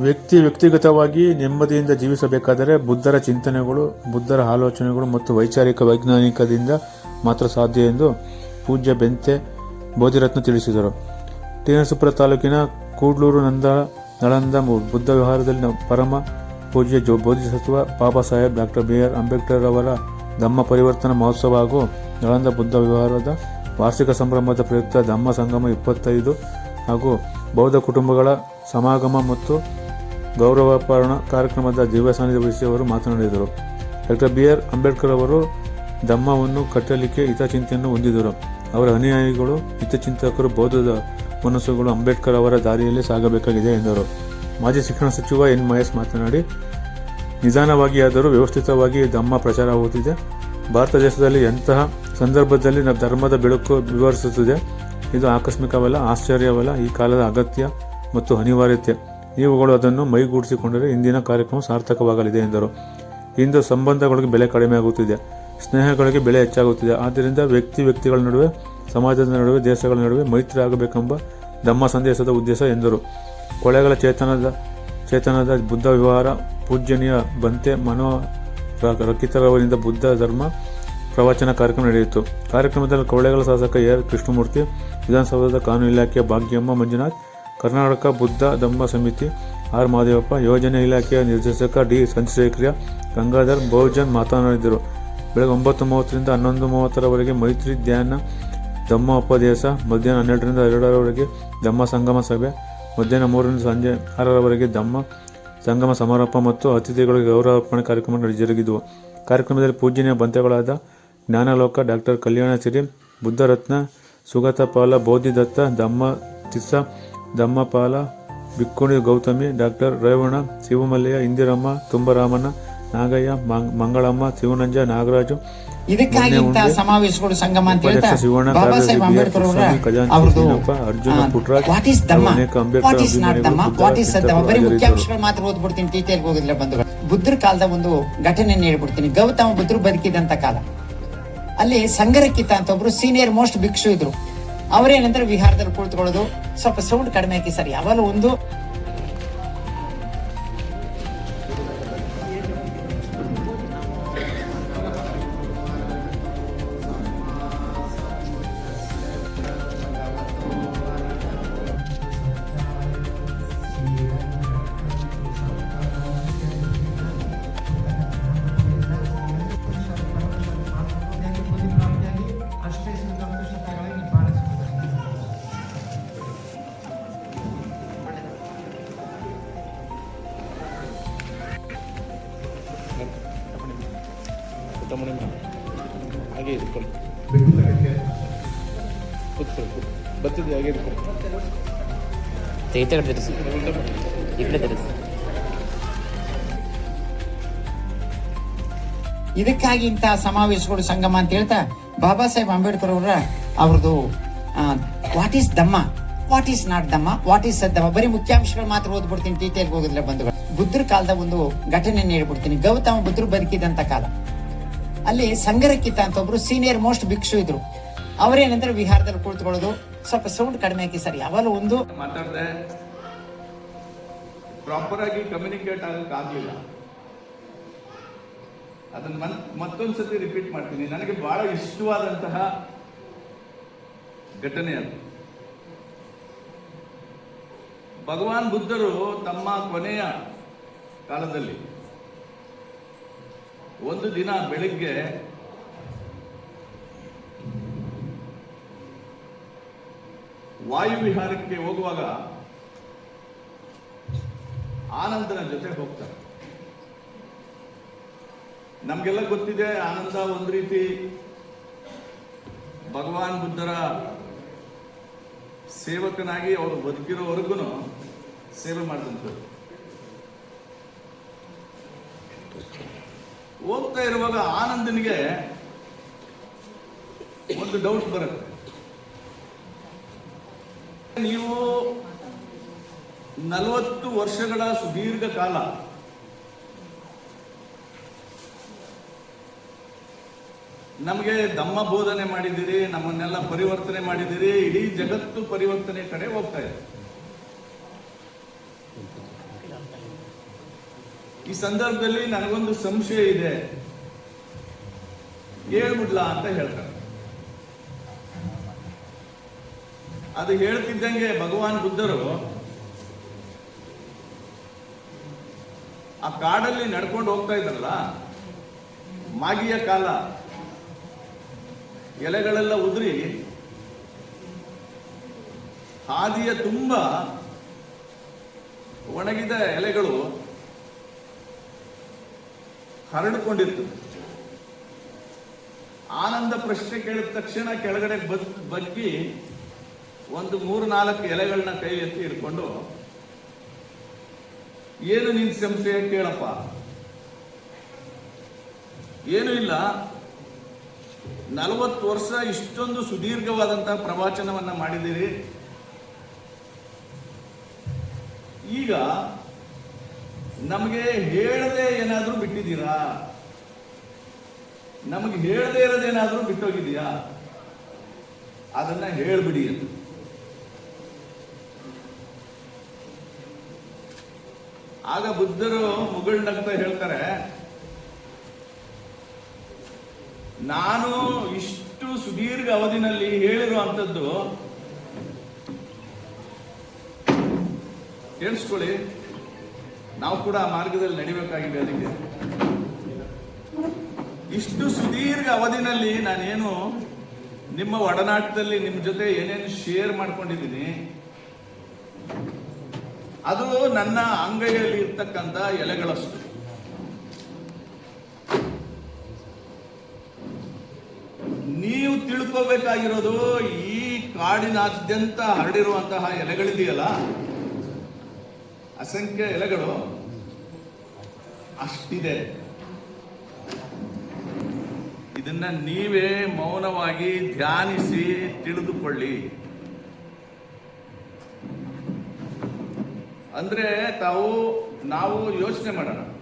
ವ್ಯಕ್ತಿ ವ್ಯಕ್ತಿಗತವಾಗಿ ನೆಮ್ಮದಿಯಿಂದ ಜೀವಿಸಬೇಕಾದರೆ ಬುದ್ಧರ ಚಿಂತನೆಗಳು, ಬುದ್ಧರ ಆಲೋಚನೆಗಳು ಮತ್ತು ವೈಚಾರಿಕ ವೈಜ್ಞಾನಿಕದಿಂದ ಮಾತ್ರ ಸಾಧ್ಯ ಎಂದು ಪೂಜ್ಯ ಬೆಂತೆ ಬೋಧಿರತ್ನ ತಿಳಿಸಿದರು. ಟಿ.ನರಸೀಪುರ ತಾಲೂಕಿನ ಕೂಡ್ಲೂರು ನಂದ ನಳಂದ ಬುದ್ಧ ವಿಹಾರದಲ್ಲಿ ಪರಮ ಪೂಜ್ಯ ಜೋ Bodhisattva Baba Saheb doctor B R Ambedkar ಅವರ ಧಮ್ಮ ಪರಿವರ್ತನ ಮಹೋತ್ಸವ ಹಾಗೂ ನಳಂದ ಬುದ್ಧ ವಿಹಾರದ ವಾರ್ಷಿಕ ಸಂಭ್ರಮದ ಪ್ರಯುಕ್ತ ಧಮ್ಮ ಸಂಗಮ ಇಪ್ಪತ್ತೈದು ಹಾಗೂ ಬೌದ್ಧ ಕುಟುಂಬಗಳ ಸಮಾಗಮ ಮತ್ತು ಗೌರವಾರ್ಪಣ ಕಾರ್ಯಕ್ರಮದ ದಿವ್ಯ ಸಾನ್ನಿಧ್ಯ ವಹಿಸಿ ಅವರು ಮಾತನಾಡಿದರು. ಡಾಕ್ಟರ್ ಬಿ ಆರ್ ಅಂಬೇಡ್ಕರ್ ಅವರು ಧಮ್ಮವನ್ನು ಕಟ್ಟಲಿಕ್ಕೆ ಹಿತಚಿಂತೆಯನ್ನು ಹೊಂದಿದರು ಅವರ ಅನುಯಾಯಿಗಳು, ಹಿತಚಿಂತಕರು, ಬೌದ್ಧದ ಮನಸ್ಸುಗಳು ಅಂಬೇಡ್ಕರ್ ಅವರ ದಾರಿಯಲ್ಲಿ ಸಾಗಬೇಕಾಗಿದೆ ಎಂದರು. ಮಾಜಿ ಶಿಕ್ಷಣ ಸಚಿವ ಎನ್ ಮಹೇಶ್ ಮಾತನಾಡಿ ನಿಧಾನವಾಗಿ ಆದರೂ ವ್ಯವಸ್ಥಿತವಾಗಿ ಧಮ್ಮ ಪ್ರಚಾರವಾಗುತ್ತಿದೆ ಭಾರತ ದೇಶದಲ್ಲಿ ಎಂತಹ ಸಂದರ್ಭದಲ್ಲಿ ನಮ್ಮ ಧರ್ಮದ ಬೆಳಕು ವಿವರಿಸುತ್ತಿದೆ ಇದು ಆಕಸ್ಮಿಕವಲ್ಲ, ಆಶ್ಚರ್ಯವಲ್ಲ. ಈ ಕಾಲದ ಅಗತ್ಯ ಮತ್ತು ಅನಿವಾರ್ಯತೆ. ನೀವುಗಳು ಅದನ್ನು ಮೈಗೂಡಿಸಿಕೊಂಡರೆ ಇಂದಿನ ಕಾರ್ಯಕ್ರಮ ಸಾರ್ಥಕವಾಗಲಿದೆ ಎಂದರು. ಇಂದು ಸಂಬಂಧಗಳಿಗೆ ಬೆಲೆ ಕಡಿಮೆಯಾಗುತ್ತಿದೆ ಸ್ನೇಹಗಳಿಗೆ ಬೆಲೆ ಹೆಚ್ಚಾಗುತ್ತಿದೆ. ಆದ್ದರಿಂದ ವ್ಯಕ್ತಿ ವ್ಯಕ್ತಿಗಳ ನಡುವೆ, ಸಮಾಜದ ನಡುವೆ, ದೇಶಗಳ ನಡುವೆ ಮೈತ್ರಿ ಆಗಬೇಕೆಂಬ ನಮ್ಮ ಸಂದೇಶದ ಉದ್ದೇಶ ಎಂದರು. ಕೊಳೆಗಳ ಚೇತನದ ಚೇತನದ ಬುದ್ಧ ವಿವಹಾರ ಪೂಜ್ಯನೀಯ ಬಂತೆ ಮನೋ ರಕಿತರವರಿಂದ ಬುದ್ಧ ಧರ್ಮ ಪ್ರವಚನ ಕಾರ್ಯಕ್ರಮ ನಡೆಯಿತು. ಕಾರ್ಯಕ್ರಮದಲ್ಲಿ ಕೊಳ್ಳೇಗಾಲ ಶಾಸಕ ಎ. ಆರ್ ಕೃಷ್ಣಮೂರ್ತಿ, ವಿಧಾನಸೌಧದ ಕಾನೂನು ಇಲಾಖೆಯ ಭಾಗ್ಯಮ್ಮ ಮಂಜುನಾಥ್ ಕರ್ನಾಟಕ ಬುದ್ಧ ಧಮ್ಮ ಸಮಿತಿ, ಆರ್. ಮಹದೇವಪ್ಪ ಯೋಜನೆ ಇಲಾಖೆಯ ನಿರ್ದೇಶಕ ಡಿ. ಚಂದ್ರಶೇಖರ್ಯ ಗಂಗಾಧರ್ ಬಹುಜನ್ ಮಾತನಾಡಿದರು. ಬೆಳಗ್ಗೆ ಒಂಬತ್ತು ಮೂವತ್ತರಿಂದ ಹನ್ನೊಂದು ಮೂವತ್ತರವರೆಗೆ ಮೈತ್ರಿ ಧ್ಯಾನ ಧಮ್ಮ ಉಪದೇಶ ಮಧ್ಯಾಹ್ನ ಹನ್ನೆರಡರಿಂದ ಎರಡರವರೆಗೆ ಧಮ್ಮ ಸಂಗಮ ಸಭೆ, ಮಧ್ಯಾಹ್ನ ಮೂರರಿಂದ ಸಂಜೆ ಆರರವರೆಗೆ ಧಮ್ಮ ಸಂಗಮ ಸಮಾರೋಪ ಮತ್ತು ಅತಿಥಿಗಳಿಗೆ ಗೌರವಾರ್ಪಣೆ ಕಾರ್ಯಕ್ರಮ ಜರುಗಿದವು. ಕಾರ್ಯಕ್ರಮದಲ್ಲಿ ಪೂಜನೀಯ ಬಂತೆಗಳಾದ ಜ್ಞಾನಲೋಕ ಡಾಕ್ಟರ್ ಕಲ್ಯಾಣ ಸಿರಿ ಬುದ್ಧರತ್ನ, ಸುಗತಪಾಲ, ಬೋಧಿದತ್ತ, ಧಮ್ಮ ತಿಸ್ಸ ಧಮ್ಮಪಾಲ ಬಿಕ್ಕುಣಿ ಗೌತಮಿ ಡಾಕ್ಟರ್ ರೇವಣ ಶಿವಮಲ್ಲಯ್ಯ ಇಂದಿರಮ್ಮ ತುಂಬರಾಮಣ್ಣ ನಾಗಯ್ಯ ಮಂಗ್- ಮಂಗಳಮ್ಮ ಶಿವನಂಜ ನಾಗರಾಜು. ಇದಕ್ಕಾಗಿ ಸಮಾವೇಶಗಳು ಸಂಗಮ ಅಂತ ಹೇಳ್ತಾ Baba Saheb Ambedkar Arjuna Putraj, what what not what ಬರೀ ಮುಖ್ಯಾಂಶಗಳು ಮಾತ್ರ ಓದ್ಬಿಡ್ತೀನಿ ಡೀಟೇಲ್ ಬಂಧುಗಳು. ಬುದ್ಧರ ಕಾಲದ ಒಂದು ಘಟನೆಯನ್ನು ಹೇಳ್ಬಿಡ್ತೀನಿ. ಗೌತಮ ಬುದ್ಧರು ಬದುಕಿದಂತ ಕಾಲ. ಅಲ್ಲಿ ಸಂಗರಕ್ಕಿತ ಅಂತ ಒಬ್ರು ಸೀನಿಯರ್ ಮೋಸ್ಟ್ ಭಿಕ್ಷು ಇದ್ರು. ಅವರೇನಂದ್ರೆ ವಿಹಾರದಲ್ಲಿ ಕುಳಿತುಕೊಳ್ಳೋದು ಸ್ವಲ್ಪ ಸೌಂಡ್ ಕಡಿಮೆ ಹಾಕಿ ಸರ್. ಯಾವಾಗಲೂ ಒಂದು ಹಾಗೆ ಇದ್ಕೊಳ್ಳಿ ಕೂತ್ಕೊಳ್ಳಿ ಬರ್ತಿದ್ದೆ ಹಾಗೆ ಇದ್ಕೊಳ್ಳಿ ಈ ಕಡೆ ತಿರ್ಸಿ ಈ ಕಡೆ ತಿರ್ಸಿ ಇದಕ್ಕಾಗಿ ಇಂತಹ ಸಮಾವೇಶಗಳು ಸಂಗಮ ಅಂತ ಹೇಳ್ತಾ ಬಾಬಾ ಸಾಹೇಬ್ ಅಂಬೇಡ್ಕರ್ ಅವರ ಅವ್ರದ್ದು what is Dhamma what is not Dhamma what is Saddhamma ಬರೀ ಮುಖ್ಯಾಂಶಗಳು ಮಾತ್ರ ಓದ್ಬಿಡ್ತೀನಿ ಡೀಟೇಲ್ ಹೋಗಿದ್ರೆ ಬಂಧುಗಳು. ಬುದ್ಧರ ಕಾಲದ ಒಂದು ಘಟನೆ ಹೇಳ್ಬಿಡ್ತೀನಿ. ಗೌತಮ ಬುದ್ಧರು ಬದುಕಿದಂತ ಕಾಲ. ಅಲ್ಲಿ ಸಂಗರಕ್ಕಿತ ಅಂತ ಒಬ್ರು ಸೀನಿಯರ್ ಮೋಸ್ಟ್ ಭಿಕ್ಷು ಇದ್ರು. ಅವರೇನಂದ್ರೆ ವಿಹಾರದಲ್ಲಿ ಕುಳಿತುಕೊಳ್ಳೋದು. ಸ್ವಲ್ಪ ಸೌಂಡ್ ಕಡಿಮೆ ಹಾಕಿ ಸರ್, ಯಾವಾಗಲೂ ಒಂದು ಮಾತಾಡಿದೆ ಪ್ರಾಪರ್ ಆಗಿ ಕಮ್ಯುನಿಕೇಟ್ ಆಗ್ಲಿಲ್ಲ. ಅದನ್ನ ಮನ್ ಮತ್ತೊಂದು ಸತಿ ರಿಪೀಟ್ ಮಾಡ್ತೀನಿ. ನನಗೆ ಬಹಳ ಇಷ್ಟವಾದಂತಹ ಘಟನೆ ಅದು. ಭಗವಾನ್ ಬುದ್ಧರು ತಮ್ಮ ಕೊನೆಯ ಕಾಲದಲ್ಲಿ ಒಂದು ದಿನ ಬೆಳಿಗ್ಗೆ ವಾಯುವಿಹಾರಕ್ಕೆ ಹೋಗುವಾಗ ಆನಂದನ ಜೊತೆ ಹೋಗ್ತಾರೆ. ನಮಗೆಲ್ಲ ಗೊತ್ತಿದೆ, ಆನಂದ ಒಂದು ರೀತಿ ಭಗವಾನ್ ಬುದ್ಧರ ಸೇವಕನಾಗಿ ಅವರು ಬದುಕಿರೋವರೆಗೂ ಸೇವೆ ಮಾಡಿದಂಥದ್ದು ಹೋಗ್ತಾ ಇರುವಾಗ ಆನಂದನಿಗೆ ಒಂದು ಡೌಟ್ ಬರುತ್ತೆ. ನೀವು ನಲವತ್ತು ವರ್ಷಗಳ ಸುದೀರ್ಘ ಕಾಲ ನಮಗೆ ದಮ್ಮ ಬೋಧನೆ ಮಾಡಿದ್ದೀರಿ, ನಮ್ಮನ್ನೆಲ್ಲ ಪರಿವರ್ತನೆ ಮಾಡಿದ್ದೀರಿ, ಇಡೀ ಜಗತ್ತು ಪರಿವರ್ತನೆ ಕಡೆ ಹೋಗ್ತಾ ಇದೆ. ಈ ಸಂದರ್ಭದಲ್ಲಿ ನನಗೊಂದು ಸಂಶಯ ಇದೆ. ಹೇಳ್ಬಿಡ್ಲ ಅಂತ ಹೇಳ್ತಾರೆ. ಅದು ಹೇಳ್ತಿದ್ದಂಗೆ ಭಗವಾನ್ ಬುದ್ಧರು, ಆ ಕಾಡಲ್ಲಿ ನಡ್ಕೊಂಡು ಹೋಗ್ತಾ ಇದ್ರಲ್ಲ, ಮಾಗಿಯ ಕಾಲ, ಎಲೆಗಳೆಲ್ಲ ಉದುರಿ, ಹಾದಿಯ ತುಂಬ ಒಣಗಿದ ಎಲೆಗಳು ಹರಡಿಕೊಂಡಿರ್ತದೆ ಆನಂದ ಪ್ರಶ್ನೆ ಕೇಳಿದ ತಕ್ಷಣ ಕೆಳಗಡೆ ಬದ್, ಬಗ್ಗಿ ಒಂದು ಮೂರು ನಾಲ್ಕು ಎಲೆಗಳನ್ನ ಕೈ ಎತ್ತಿ ಇಟ್ಕೊಂಡು ಏನು ನಿನ್ ಸಂಶಯ ಕೇಳಪ್ಪ? ಏನು ಇಲ್ಲ. ನಲವತ್ತು ವರ್ಷ ಇಷ್ಟೊಂದು ಸುದೀರ್ಘವಾದಂತಹ ಪ್ರವಚನವನ್ನ ಮಾಡಿದ್ದೀರಿ. ಈಗ ನಮಗೆ ಹೇಳದೆ ಏನಾದರೂ ಬಿಟ್ಟಿದ್ದೀರಾ? ನಮಗೆ ಹೇಳದೆ ಇರೋದೇನಾದರೂ ಬಿಟ್ಟೋಗಿದೆಯಾ ಅದನ್ನ ಹೇಳ್ಬಿಡಿ ಅಂತ. ಆಗ ಬುದ್ಧರು ಮುಗುಳ್ನಗ್ತಾ ಹೇಳ್ತಾರೆ, ನಾನು ಇಷ್ಟು ಸುದೀರ್ಘ ಅವಧಿನಲ್ಲಿ ಹೇಳಿರುವಂಥದ್ದು ಕೇಳಿಸ್ಕೊಳ್ಳಿ ನಾವು ಕೂಡ ಆ ಮಾರ್ಗದಲ್ಲಿ ನಡಿಬೇಕಾಗಿದೆ ಅದಕ್ಕೆ. ಇಷ್ಟು ಸುದೀರ್ಘ ಅವಧಿನಲ್ಲಿ ನಾನೇನು ನಿಮ್ಮ ಒಡನಾಟದಲ್ಲಿ ನಿಮ್ಮ ಜೊತೆ ಏನೇನು ಶೇರ್ ಮಾಡ್ಕೊಂಡಿದ್ದೀನಿ, ಅದು ನನ್ನ ಅಂಗೈಯಲ್ಲಿ ಇರ್ತಕ್ಕಂಥ ಎಲೆಗಳಷ್ಟು. ನೀವು ತಿಳ್ಕೋಬೇಕಾಗಿರೋದು ಈ ಕಾಡಿನಾದ್ಯಂತ ಹರಡಿರುವಂತಹ ಎಲೆಗಳಿದೆಯಲ್ಲ ಅಸಂಖ್ಯ ಎಲೆಗಳು ಅಷ್ಟಿದೆ. ಇದನ್ನ ನೀವೇ ಮೌನವಾಗಿ ಧ್ಯಾನಿಸಿ ತಿಳಿದುಕೊಳ್ಳಿ. ಅಂದ್ರೆ ತಾವು ನಾವು ಯೋಚನೆ ಮಾಡೋಣ.